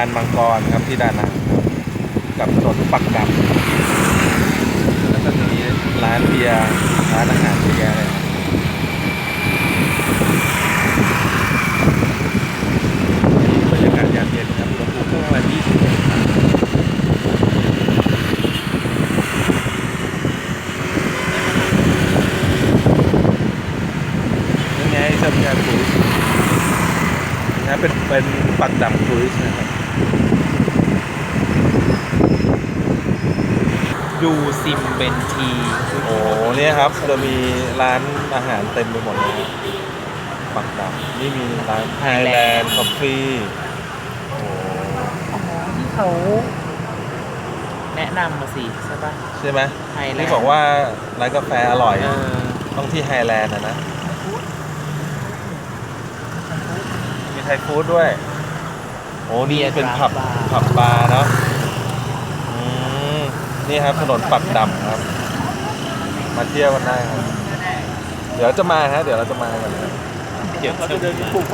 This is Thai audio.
านมังกรครับที่ด้านังครับกับถนนปักดำแล้วก็มีร้านเบียร์ร้านอาหารเยอะแยะเลยครับบรรยากาศยามเย็นครับอุณหภูมิก็ประมาณ20องศานี่ไงเจ้าพระยาครูซนะเป็นเป็นปักดำครูซนะครับ ดูซิมเบนทีโอ้เนี่ยครับจะมีร้านอาหารเต็มไปหมดเลยครับปักดำนี่มีร้านไทยแลนด์คอฟฟี่โอ้อ๋อที่เขาแนะนำมาสิใช่ปะใช่ไหมไทยแลนด์ที่บอกว่าร้านกาแฟอร่อยเออต้องที่ไฮแลนด์นะนะ มีไทยฟู้ดด้วย โอ้นี่เป็นผับผับบาร์เนาะอืม นี่ครับถนนปักดำครับ มาเที่ยวกันได้ครับ เดี๋ยวจะมาฮะ เดี๋ยวเราจะมากัน เดี๋ยวเราจะเดินปลูก